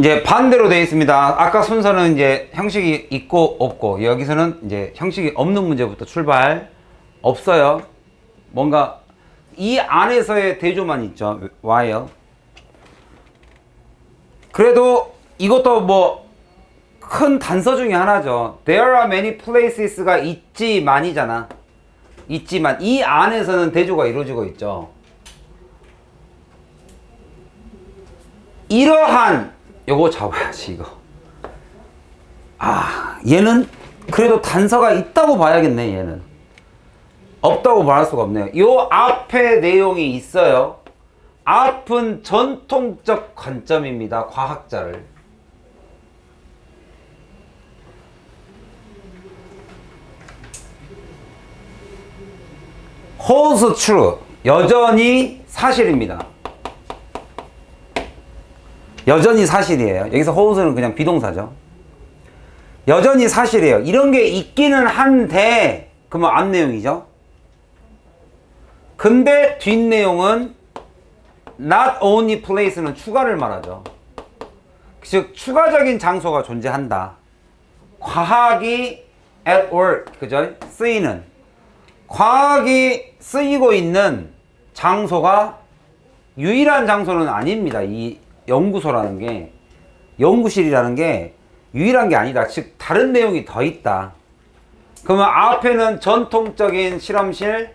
이제 반대로 되어 있습니다. 아까 순서는 이제 형식이 있고 없고 여기서는 이제 형식이 없는 문제부터 출발 없어요. 뭔가 이 안에서의 대조만 있죠. while. 그래도 이것도 뭐 큰 단서 중에 하나죠. There are many places가 있지만이잖아. 있지만 이 안에서는 대조가 이루어지고 있죠. 이러한 요거 잡아야지 이거. 아 얘는 그래도 단서가 있다고 봐야겠네 얘는. 없다고 말할 수가 없네요. 요 앞에 내용이 있어요. 앞은 전통적 관점입니다. 과학자를. holds true. 여전히 사실입니다. 여전히 사실이에요. 여기서 holds는 그냥 비동사죠. 여전히 사실이에요. 이런 게 있기는 한데, 그러면 앞 내용이죠. 근데 뒷 내용은 not only place는 추가를 말하죠. 즉 추가적인 장소가 존재한다. 과학이 at work 그죠? 쓰이는 과학이 쓰이고 있는 장소가 유일한 장소는 아닙니다. 이 연구소라는 게 연구실이라는 게 유일한 게 아니다. 즉 다른 내용이 더 있다. 그러면 앞에는 전통적인 실험실,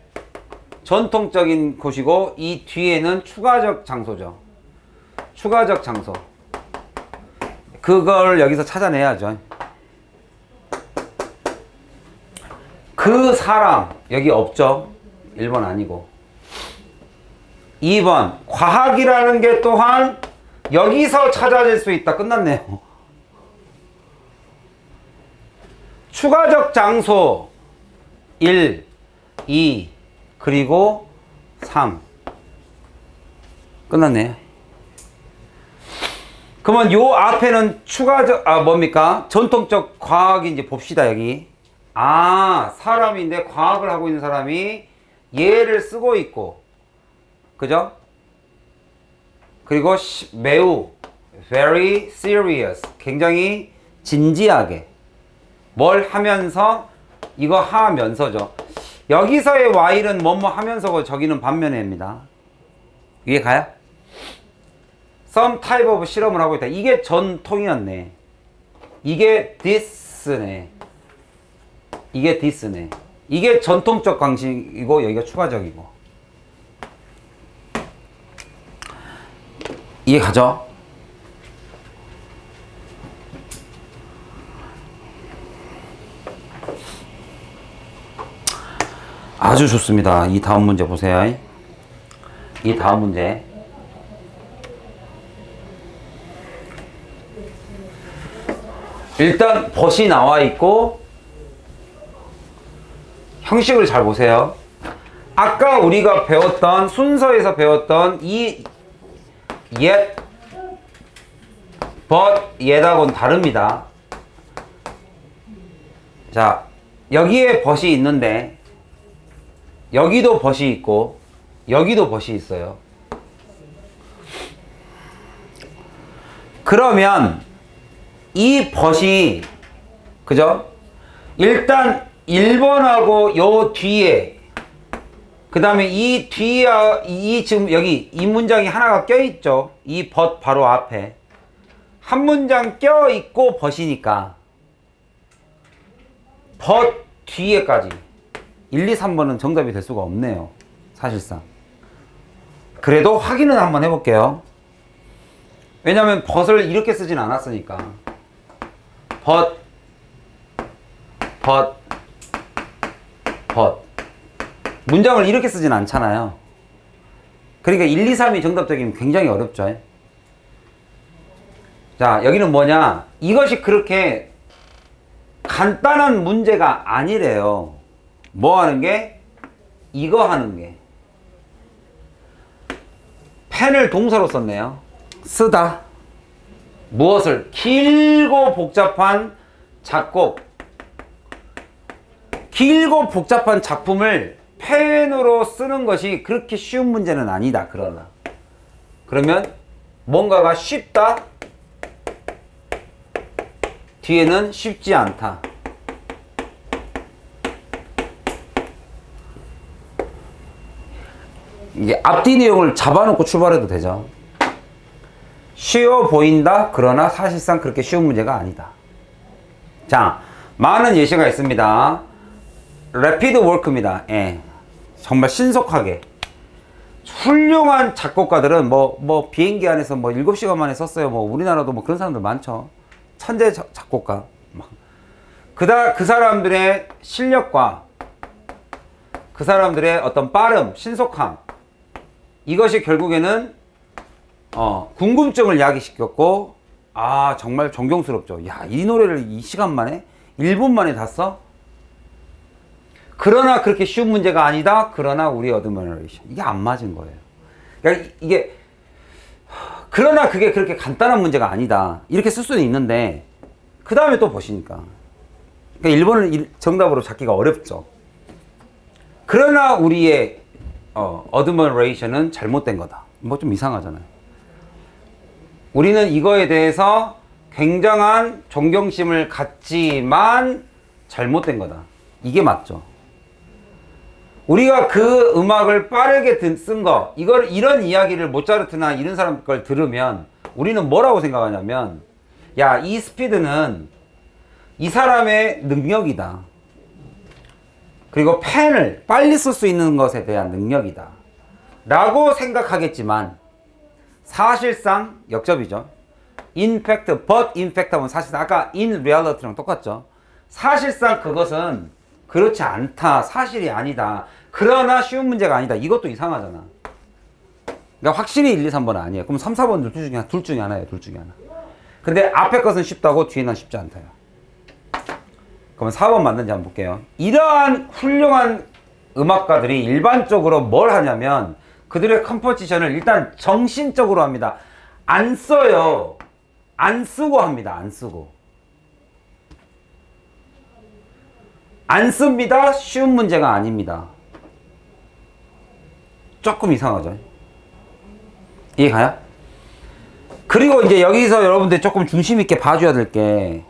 전통적인 곳이고 이 뒤에는 추가적 장소죠. 추가적 장소. 그걸 여기서 찾아내야죠. 그 사람 여기 없죠. 1번 아니고. 2번 과학이라는 게 또한 여기서 찾아질 수 있다. 끝났네요. 추가적 장소 1, 2, 그리고 3. 끝났네. 그러면 요 앞에는 추가적, 아, 뭡니까? 전통적 과학이 이제 봅시다, 여기. 아, 사람인데 과학을 하고 있는 사람이 얘를 쓰고 있고, 그죠? 그리고 시- 매우, very serious. 굉장히 진지하게. 뭘 하면서, 이거 하면서죠. 여기서의 while은 뭐뭐 하면서고 저기는 반면에입니다. 위에 가요? some type of 실험을 하고 있다. 이게 전통이었네. 이게 this네. 이게 this네. 이게 전통적 방식이고 여기가 추가적이고. 이해 가죠? 아주 좋습니다. 이 다음 문제 보세요. 이 다음 문제. 일단 벗이 나와 있고 형식을 잘 보세요. 아까 우리가 배웠던 순서에서 배웠던 이 yet, but, yet하고는 다릅니다. 자, 여기에 벗이 있는데 여기도 벗이 있고 여기도 벗이 있어요. 그러면 이 벗이 그죠? 일단 1번하고 요 뒤에 그 다음에 이 뒤에 이 지금 여기 이 문장이 하나가 껴 있죠. 이 벗 바로 앞에 한 문장 껴 있고 벗이니까 벗 뒤에까지 1, 2, 3번은 정답이 될 수가 없네요. 사실상. 그래도 확인은 한번 해볼게요. 왜냐면 벗을 이렇게 쓰진 않았으니까. 벗, 벗, 벗. 문장을 이렇게 쓰진 않잖아요. 그러니까 1, 2, 3이 정답적이면 굉장히 어렵죠. 자, 여기는 뭐냐? 이것이 그렇게 간단한 문제가 아니래요. 뭐 하는 게? 이거 하는 게. 펜을 동사로 썼네요. 쓰다. 무엇을? 길고 복잡한 작곡. 길고 복잡한 작품을 펜으로 쓰는 것이 그렇게 쉬운 문제는 아니다. 그러나. 그러면 뭔가가 쉽다? 뒤에는 쉽지 않다. 이게 앞뒤 내용을 잡아놓고 출발해도 되죠. 쉬워 보인다. 그러나 사실상 그렇게 쉬운 문제가 아니다. 자, 많은 예시가 있습니다. 래피드 워크입니다. 예. 정말 신속하게. 훌륭한 작곡가들은 뭐, 뭐, 비행기 안에서 뭐 7시간 만에 썼어요. 뭐, 우리나라도 뭐 그런 사람들 많죠. 천재 자- 작곡가. 막. 그다, 그 사람들의 실력과 그 사람들의 어떤 빠름, 신속함. 이것이 결국에는 어, 궁금증을 야기시켰고, 아, 정말 존경스럽죠. 야, 이 노래를 이 시간 만에, 1분 만에 다 써? 그러나 그렇게 쉬운 문제가 아니다. 그러나 우리 어드머너레이션. 이게 안 맞은 거예요. 그러니까 이- 이게, 하, 그러나 그게 그렇게 간단한 문제가 아니다. 이렇게 쓸 수는 있는데, 그 다음에 또 보시니까. 그러니까 1번을 정답으로 잡기가 어렵죠. 그러나 우리의 어, 어드머레이션은 잘못된 거다. 뭐 좀 이상하잖아요. 우리는 이거에 대해서 굉장한 존경심을 갖지만 잘못된 거다. 이게 맞죠. 우리가 그 음악을 빠르게 든- 쓴 거, 이걸, 이런 이야기를 모차르트나 이런 사람 걸 들으면 우리는 뭐라고 생각하냐면, 야, 이 스피드는 이 사람의 능력이다. 그리고 펜을 빨리 쓸 수 있는 것에 대한 능력이다. 라고 생각하겠지만, 사실상 역접이죠. in fact, but in fact 하면 사실상 아까 in reality랑 똑같죠. 사실상 그것은 그렇지 않다. 사실이 아니다. 그러나 쉬운 문제가 아니다. 이것도 이상하잖아. 그러니까 확실히 1, 2, 3번 아니에요. 그럼 3, 4번 둘 중에, 하나- 둘 중에 하나예요. 둘 중에 하나. 근데 앞에 것은 쉽다고 뒤에는 쉽지 않다요. 그러면 4번 맞는지 한번 볼게요. 이러한 훌륭한 음악가들이 일반적으로 뭘 하냐면 그들의 컴포지션을 일단 정신적으로 합니다. 안 써요. 안 쓰고 합니다. 안 쓰고. 안 씁니다. 쉬운 문제가 아닙니다. 조금 이상하죠? 이해가요? 그리고 이제 여기서 여러분들 조금 중심 있게 봐줘야 될 게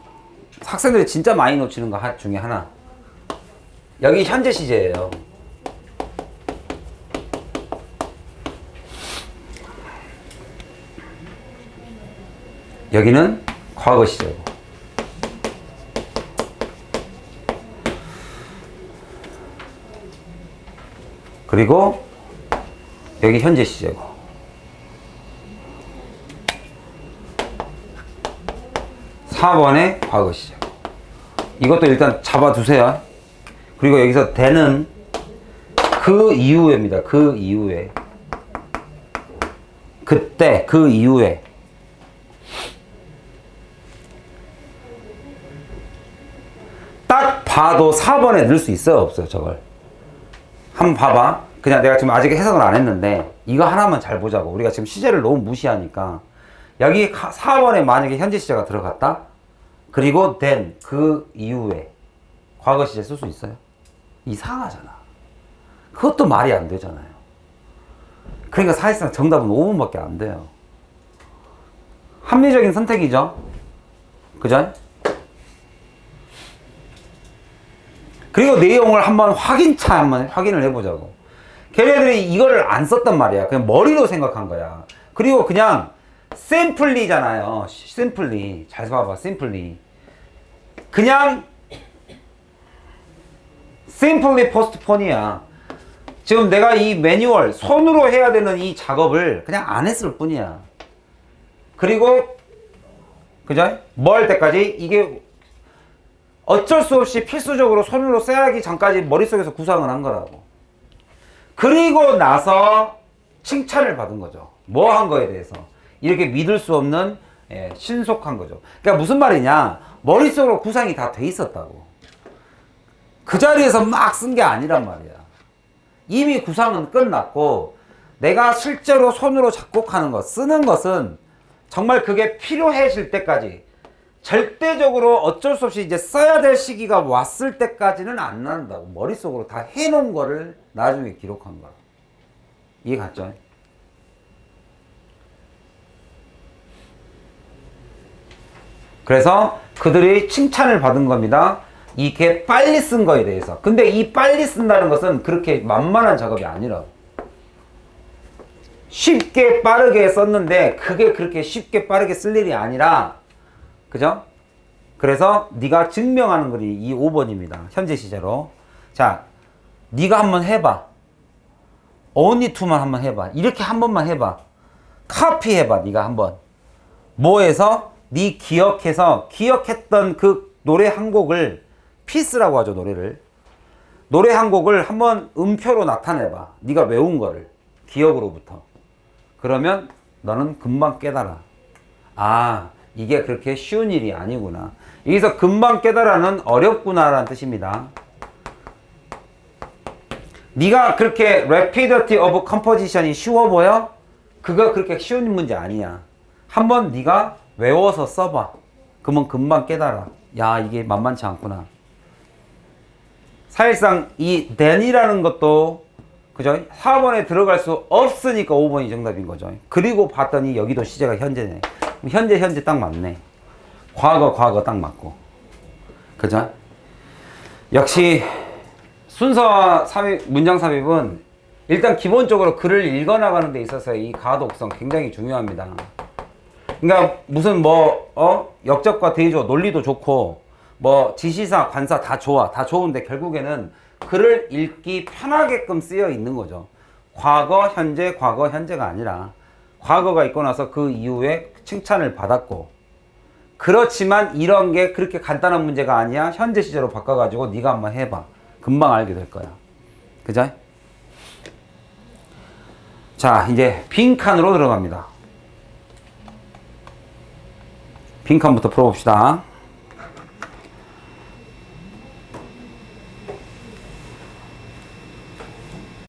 학생들이 진짜 많이 놓치는 거 하- 중에 하나. 여기 현재 시제예요. 여기는 과거 시제고. 그리고 여기 현재 시제고. 사번의 과거 시제. 이것도 일단 잡아두세요. 그리고 여기서 대는 그 이후에입니다. 그 이후에. 그때, 그 이후에. 딱 봐도 4번에 넣을 수 있어요? 없어요? 저걸. 한번 봐봐. 그냥 내가 지금 아직 해석을 안 했는데 이거 하나만 잘 보자고. 우리가 지금 시제를 너무 무시하니까 여기 4번에 만약에 현재 시제가 들어갔다? 그리고 then 그 이후에 과거 시제 쓸 수 있어요? 이상하잖아. 그것도 말이 안 되잖아요. 그러니까 사실상 정답은 5번밖에 안 돼요. 합리적인 선택이죠. 그죠? 그리고 내용을 한번 확인차 한번 확인을 해보자고. 걔네들이 이거를 안 썼단 말이야. 그냥 머리로 생각한 거야. 그리고 그냥 심플리잖아요. 심플리. 잘 봐봐. 심플리. 그냥 심플리 포스트폰이야. 지금 내가 이 매뉴얼 손으로 해야 되는 이 작업을 그냥 안 했을 뿐이야. 그리고 그죠? 뭐 할 때까지 이게 어쩔 수 없이 필수적으로 손으로 써야기 전까지 머릿속에서 구상을 한 거라고. 그리고 나서 칭찬을 받은 거죠. 뭐 한 거에 대해서. 이렇게 믿을 수 없는 예, 신속한 거죠. 그러니까 무슨 말이냐. 머릿속으로 구상이 다 돼 있었다고. 그 자리에서 막 쓴 게 아니란 말이야. 이미 구상은 끝났고 내가 실제로 손으로 작곡하는 것, 쓰는 것은 정말 그게 필요해질 때까지 절대적으로 어쩔 수 없이 이제 써야 될 시기가 왔을 때까지는 안 난다고 머릿속으로 다 해놓은 거를 나중에 기록한 거야 이해 갔죠? 그래서 그들이 칭찬을 받은 겁니다. 이게 빨리 쓴 거에 대해서. 근데 이 빨리 쓴다는 것은 그렇게 만만한 작업이 아니라. 쉽게 빠르게 썼는데 그게 그렇게 쉽게 빠르게 쓸 일이 아니라 그죠? 그래서 네가 증명하는 글이 이 5번입니다. 현재 시제로. 자, 네가 한번 해봐. only to만 한번 해봐. 이렇게 한 번만 해봐. 카피 해봐. 네가 한번. 뭐해서 네 기억해서 기억했던 그 노래 한 곡을 피스라고 하죠 노래를. 노래 한 곡을 한번 음표로 나타내봐. 네가 외운 거를 기억으로부터. 그러면 너는 금방 깨달아. 아, 이게 그렇게 쉬운 일이 아니구나. 여기서 금방 깨달아는 어렵구나라는 뜻입니다. 네가 그렇게 rapidity of composition이 쉬워 보여? 그거 그렇게 쉬운 문제 아니야. 한번 네가 외워서 써봐. 그러면 금방 깨달아. 야, 이게 만만치 않구나. 사실상 이 then이라는 것도 그죠? 4번에 들어갈 수 없으니까 5번이 정답인 거죠. 그리고 봤더니 여기도 시제가 현재네. 현재 현재 딱 맞네. 과거 과거 딱 맞고. 그죠? 역시 순서 삽입, 문장 삽입은 일단 기본적으로 글을 읽어 나가는 데 있어서 이 가독성 굉장히 중요합니다. 그러니까 무슨 뭐, 어? 역적과 대조, 논리도 좋고, 뭐, 지시사, 관사 다 좋아. 다 좋은데 결국에는 글을 읽기 편하게끔 쓰여 있는 거죠. 과거, 현재, 과거, 현재가 아니라 과거가 있고 나서 그 이후에 칭찬을 받았고, 그렇지만 이런 게 그렇게 간단한 문제가 아니야. 현재 시제로 바꿔가지고 네가 한번 해봐. 금방 알게 될 거야. 그죠? 자, 이제 빈칸으로 들어갑니다. 빈칸부터 풀어봅시다.